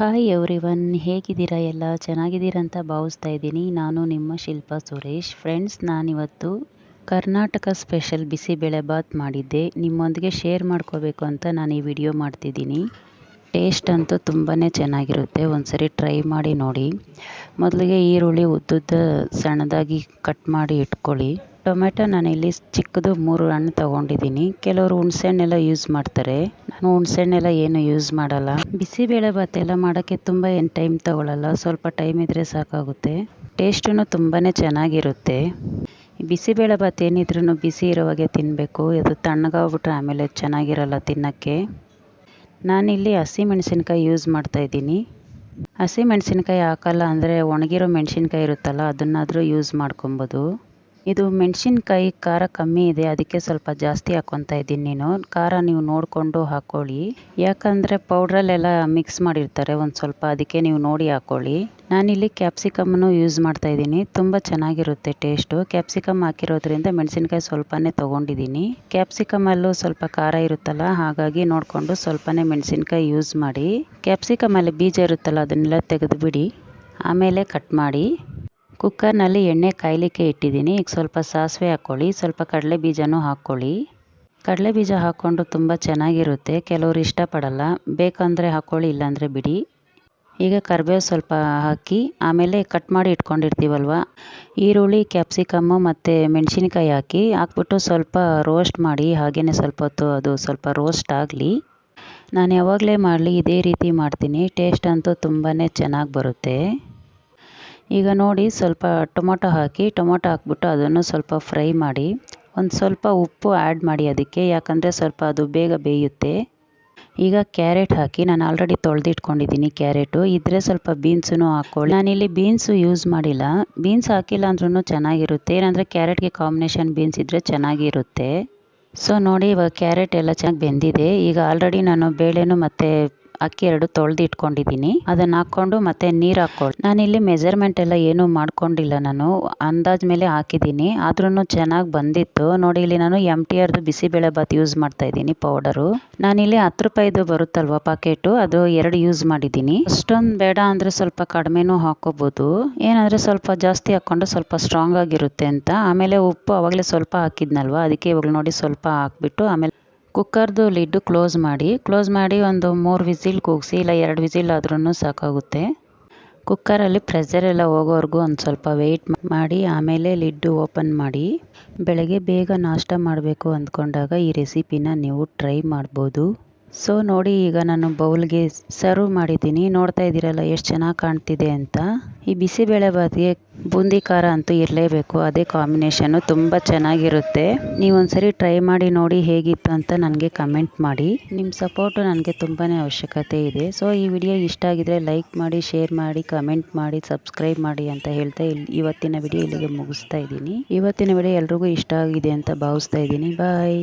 Hi everyone ಹೇಗಿದ್ದೀರಾ ಎಲ್ಲ? ಚೆನ್ನಾಗಿದ್ದೀರಾ ಅಂತ ಭಾವಿಸ್ತಾ ಇದ್ದೀನಿ. ನಾನು ನಿಮ್ಮ ಶಿಲ್ಪಾ ಸುರೇಶ್. ಫ್ರೆಂಡ್ಸ್ ನಾನಿವತ್ತು ಕರ್ನಾಟಕ ಸ್ಪೆಷಲ್ ಬಿಸಿಬೇಳೆಬಾತ್ ಮಾಡಿದ್ದೆ. ನಿಮ್ಮೊಂದಿಗೆ ಶೇರ್ ಮಾಡ್ಕೋಬೇಕು ಅಂತ ನಾನು ಈ ವಿಡಿಯೋ ಮಾಡ್ತಿದ್ದೀನಿ. ಟೇಸ್ಟ್ ಅಂತೂ ತುಂಬಾ ಚೆನ್ನಾಗಿರುತ್ತೆ. ಒಂದ್ಸರಿ ಟ್ರೈ ಮಾಡಿ ನೋಡಿ. ಮೊದಲಿಗೆ ಈರುಳ್ಳಿ ಉದ್ದುದ್ದ ಸಣ್ಣದಾಗಿ ಕಟ್ ಮಾಡಿ ಇಟ್ಕೊಳ್ಳಿ. ಟೊಮೆಟೊ ನಾನಿಲ್ಲಿ ಚಿಕ್ಕದು ಮೂರು ಹಣ್ಣು ತೊಗೊಂಡಿದ್ದೀನಿ. ಕೆಲವರು ಹುಣಸೆಹಣ್ಣೆಲ್ಲ ಯೂಸ್ ಮಾಡ್ತಾರೆ. ಹುಣಸೆಹಣ್ಣೆಲ್ಲ ಏನು ಯೂಸ್ ಮಾಡಲ್ಲ. ಬಿಸಿಬೇಳೆ ಭಾತ್ ಎಲ್ಲ ಮಾಡೋಕ್ಕೆ ತುಂಬ ಏನು ಟೈಮ್ ತಗೊಳ್ಳಲ್ಲ ಸ್ವಲ್ಪ ಟೈಮ್ ಇದ್ದರೆ ಸಾಕಾಗುತ್ತೆ. ಟೇಸ್ಟೂ ತುಂಬಾ ಚೆನ್ನಾಗಿರುತ್ತೆ. ಬಿಸಿಬೇಳೆ ಭಾತ್ ಏನಿದ್ರೂ ಬಿಸಿ ಇರೋವಾಗೆ ತಿನ್ನಬೇಕು ಇದು ತಣ್ಣಗಾಗ್ಬಿಟ್ರೆ ಆಮೇಲೆ ಚೆನ್ನಾಗಿರಲ್ಲ ತಿನ್ನೋಕ್ಕೆ. ನಾನಿಲ್ಲಿ ಹಸಿಮೆಣಸಿನ್ಕಾಯಿ ಯೂಸ್ ಮಾಡ್ತಾಯಿದ್ದೀನಿ ಹಸಿಮೆಣಸಿನ್ಕಾಯಿ ಹಾಕಲ್ಲ ಅಂದರೆ ಒಣಗಿರೋ ಮೆಣಸಿನ್ಕಾಯಿ ಇರುತ್ತಲ್ಲ, ಅದನ್ನಾದರೂ ಯೂಸ್ ಮಾಡ್ಕೊಬೋದು. ಇದು ಮೆಣಸಿನ್ಕಾಯಿ ಖಾರ ಕಮ್ಮಿ ಇದೆ, ಅದಕ್ಕೆ ಸ್ವಲ್ಪ ಜಾಸ್ತಿ ಹಾಕ್ಕೊತಾ ಇದ್ದೀನಿ ನೀನು. ಖಾರ ನೀವು ನೋಡಿಕೊಂಡು ಹಾಕ್ಕೊಳ್ಳಿ ಯಾಕಂದರೆ ಪೌಡ್ರಲ್ಲೆಲ್ಲ ಮಿಕ್ಸ್ ಮಾಡಿರ್ತಾರೆ, ಒಂದು ಸ್ವಲ್ಪ ಅದಕ್ಕೆ ನೀವು ನೋಡಿ ಹಾಕ್ಕೊಳ್ಳಿ ನಾನಿಲ್ಲಿ ಕ್ಯಾಪ್ಸಿಕಮ್ಮನ್ನು ಯೂಸ್ ಮಾಡ್ತಾ ಇದ್ದೀನಿ, ತುಂಬ ಚೆನ್ನಾಗಿರುತ್ತೆ ಟೇಸ್ಟು. ಕ್ಯಾಪ್ಸಿಕಮ್ ಹಾಕಿರೋದ್ರಿಂದ ಮೆಣಸಿನ್ಕಾಯಿ ಸ್ವಲ್ಪನೇ ತೊಗೊಂಡಿದ್ದೀನಿ. ಕ್ಯಾಪ್ಸಿಕಮಲ್ಲೂ ಸ್ವಲ್ಪ ಖಾರ ಇರುತ್ತಲ್ಲ, ಹಾಗಾಗಿ ನೋಡಿಕೊಂಡು ಸ್ವಲ್ಪನೇ ಮೆಣಸಿನ್ಕಾಯಿ ಯೂಸ್ ಮಾಡಿ. ಕ್ಯಾಪ್ಸಿಕಮಲ್ಲಿ ಬೀಜ ಇರುತ್ತಲ್ಲ, ಅದನ್ನೆಲ್ಲ ತೆಗೆದುಬಿಡಿ. ಆಮೇಲೆ ಕಟ್ ಮಾಡಿ. ಕುಕ್ಕರ್ನಲ್ಲಿ ಎಣ್ಣೆ ಕಾಯಲಿಕ್ಕೆ ಇಟ್ಟಿದ್ದೀನಿ. ಈಗ ಸ್ವಲ್ಪ ಸಾಸಿವೆ ಹಾಕ್ಕೊಳ್ಳಿ, ಸ್ವಲ್ಪ ಕಡಲೆ ಬೀಜನೂ ಹಾಕ್ಕೊಳ್ಳಿ. ಕಡಲೆ ಬೀಜ ಹಾಕ್ಕೊಂಡು ತುಂಬ ಚೆನ್ನಾಗಿರುತ್ತೆ, ಕೆಲವರು ಇಷ್ಟಪಡಲ್ಲ. ಬೇಕಂದರೆ ಹಾಕ್ಕೊಳ್ಳಿ, ಇಲ್ಲಾಂದರೆ ಬಿಡಿ. ಈಗ ಕರಿಬೇವು ಸ್ವಲ್ಪ ಹಾಕಿ, ಆಮೇಲೆ ಕಟ್ ಮಾಡಿ ಇಟ್ಕೊಂಡಿರ್ತೀವಲ್ವ? ಈರುಳ್ಳಿ, ಕ್ಯಾಪ್ಸಿಕಮ್ಮು ಮತ್ತು ಮೆಣಸಿನ್ಕಾಯಿ ಹಾಕಿ, ಹಾಕ್ಬಿಟ್ಟು ಸ್ವಲ್ಪ ರೋಸ್ಟ್ ಮಾಡಿ ಹಾಗೆಯೇ ಸ್ವಲ್ಪ ಹೊತ್ತು ಅದು ಸ್ವಲ್ಪ ರೋಸ್ಟ್ ಆಗಲಿ. ನಾನು ಯಾವಾಗಲೇ ಮಾಡಲಿ, ಇದೇ ರೀತಿ ಮಾಡ್ತೀನಿ. ಟೇಸ್ಟ್ ಅಂತೂ ತುಂಬಾ ಚೆನ್ನಾಗಿ ಬರುತ್ತೆ. ಈಗ ನೋಡಿ ಸ್ವಲ್ಪ ಟೊಮೊಟೊ ಹಾಕಿ, ಟೊಮೊಟೊ ಹಾಕ್ಬಿಟ್ಟು ಅದನ್ನು ಸ್ವಲ್ಪ ಫ್ರೈ ಮಾಡಿ, ಒಂದು ಸ್ವಲ್ಪ ಉಪ್ಪು ಆ್ಯಡ್ ಮಾಡಿ ಅದಕ್ಕೆ, ಯಾಕಂದರೆ ಸ್ವಲ್ಪ ಅದು ಬೇಗ ಬೇಯುತ್ತೆ. ಈಗ ಕ್ಯಾರೆಟ್ ಹಾಕಿ, ನಾನು ಆಲ್ರೆಡಿ ತೊಳೆದಿಟ್ಕೊಂಡಿದ್ದೀನಿ ಕ್ಯಾರೆಟು. ಇದ್ದರೆ ಸ್ವಲ್ಪ ಬೀನ್ಸೂ ಹಾಕ್ಕೊಳ್ಳಿ ನಾನಿಲ್ಲಿ ಬೀನ್ಸು ಯೂಸ್ ಮಾಡಿಲ್ಲ. ಬೀನ್ಸ್ ಹಾಕಿಲ್ಲ ಅಂದ್ರೂ ಚೆನ್ನಾಗಿರುತ್ತೆ. ಏನಂದರೆ ಕ್ಯಾರೆಟ್ಗೆ ಕಾಂಬಿನೇಷನ್ ಬೀನ್ಸ್ ಇದ್ದರೆ ಚೆನ್ನಾಗಿರುತ್ತೆ. ಸೊ ನೋಡಿ ಇವಾಗ ಕ್ಯಾರೆಟ್ ಎಲ್ಲ ಚೆನ್ನಾಗಿ ಬೆಂದಿದೆ. ಈಗ ಆಲ್ರೆಡಿ ನಾನು ಬೇಳೆನೂ ಮತ್ತು ಅಕ್ಕಿ ಎರಡು ತೊಳೆದು ಇಟ್ಕೊಂಡಿದ್ದೀನಿ. ಅದನ್ನು ಹಾಕ್ಕೊಂಡು ಮತ್ತೆ ನೀರು ಹಾಕೊಳ್ಳಿ ನಾನಿಲ್ಲಿ ಮೆಜರ್ಮೆಂಟ್ ಎಲ್ಲ ಏನೂ ಮಾಡ್ಕೊಂಡಿಲ್ಲ ನಾನು. ಅಂದಾಜ್ ಮೇಲೆ ಹಾಕಿದ್ದೀನಿ. ಆದ್ರೂ ಚೆನ್ನಾಗಿ ಬಂದಿತ್ತು. ನೋಡಿ, ಇಲ್ಲಿ ನಾನು ಎಂ ಟಿ ಆರ್ದು ಬಿಸಿಬೇಳೆ ಬಾತ್ ಯೂಸ್ ಮಾಡ್ತಾ ಇದ್ದೀನಿ ಪೌಡರು ನಾನಿಲ್ಲಿ ಹತ್ತು ರೂಪಾಯಿದು ಬರುತ್ತಲ್ವ ಪಾಕೆಟು ಅದು ಎರಡು ಯೂಸ್ ಮಾಡಿದ್ದೀನಿ. ಅಷ್ಟೊಂದು ಬೇಡ ಅಂದರೆ ಸ್ವಲ್ಪ ಕಡಿಮೆನೂ ಹಾಕೋಬೋದು. ಏನಂದ್ರೆ ಸ್ವಲ್ಪ ಜಾಸ್ತಿ ಹಾಕ್ಕೊಂಡು ಸ್ವಲ್ಪ ಸ್ಟ್ರಾಂಗ್ ಆಗಿರುತ್ತೆ ಅಂತ. ಆಮೇಲೆ ಉಪ್ಪು ಅವಾಗಲೇ ಸ್ವಲ್ಪ ಹಾಕಿದ್ನಲ್ವ? ಅದಕ್ಕೆ ಇವಾಗ ನೋಡಿ ಸ್ವಲ್ಪ ಹಾಕ್ಬಿಟ್ಟು ಆಮೇಲೆ ಕುಕ್ಕರ್ದು ಲಿಡ್ಡು ಕ್ಲೋಸ್ ಮಾಡಿ ಕ್ಲೋಸ್ ಮಾಡಿ ಒಂದು ಮೂರು ವಿಸಿಲ್ ಕೂಗಿಸಿ ಇಲ್ಲ ಎರಡು ವಿಸಿಲ್ ಆದ್ರೂ ಸಾಕಾಗುತ್ತೆ. ಕುಕ್ಕರಲ್ಲಿ ಪ್ರೆಷರ್ ಎಲ್ಲ ಹೋಗೋವರೆಗೂ ಒಂದು ಸ್ವಲ್ಪ ವೆಯ್ಟ್ ಮಾಡಿ, ಆಮೇಲೆ ಲಿಡ್ಡು ಓಪನ್ ಮಾಡಿ. ಬೆಳಗ್ಗೆ ಬೇಗ ನಾಷ್ಟ ಮಾಡಬೇಕು ಅಂದ್ಕೊಂಡಾಗ ಈ ರೆಸಿಪಿನ ನೀವು ಟ್ರೈ ಮಾಡ್ಬೋದು. ಸೊ ನೋಡಿ, ಈಗ ನಾನು ಬೌಲ್ಗೆ ಸರ್ವ್ ಮಾಡಿದ್ದೀನಿ. ನೋಡ್ತಾ ಇದ್ದೀರಲ್ಲ, ಎಷ್ಟು ಚೆನ್ನಾಗಿ ಕಾಣ್ತಿದೆ ಅಂತ. ಈ ಬಿಸಿಬೇಳೆ ಬಾತಿಗೆ ಬೂಂದಿ ಖಾರ ಅಂತೂ ಇರಲೇಬೇಕು. ಅದೇ ಕಾಂಬಿನೇಷನ್ನು ತುಂಬ ಚೆನ್ನಾಗಿರುತ್ತೆ. ನೀವು ಸರಿ ಟ್ರೈ ಮಾಡಿ ನೋಡಿ ಹೇಗಿತ್ತು ಅಂತ ನನಗೆ ಕಮೆಂಟ್ ಮಾಡಿ. ನಿಮ್ಮ ಸಪೋರ್ಟು ನನಗೆ ತುಂಬಾ ಅವಶ್ಯಕತೆ ಇದೆ. ಸೊ ಈ ವಿಡಿಯೋ ಇಷ್ಟ ಆಗಿದ್ರೆ ಲೈಕ್ ಮಾಡಿ ಶೇರ್ ಮಾಡಿ ಕಮೆಂಟ್ ಮಾಡಿ ಸಬ್ಸ್ಕ್ರೈಬ್ ಮಾಡಿ ಅಂತ ಹೇಳ್ತಾ ಇಲ್ಲಿ ಇವತ್ತಿನ ವಿಡಿಯೋ ಇಲ್ಲಿಗೆ ಮುಗಿಸ್ತಾ ಇದ್ದೀನಿ. ಇವತ್ತಿನ ವಿಡಿಯೋ ಎಲ್ರಿಗೂ ಇಷ್ಟ ಆಗಿದೆ ಅಂತ ಭಾವಿಸ್ತಾ ಇದ್ದೀನಿ. ಬಾಯ್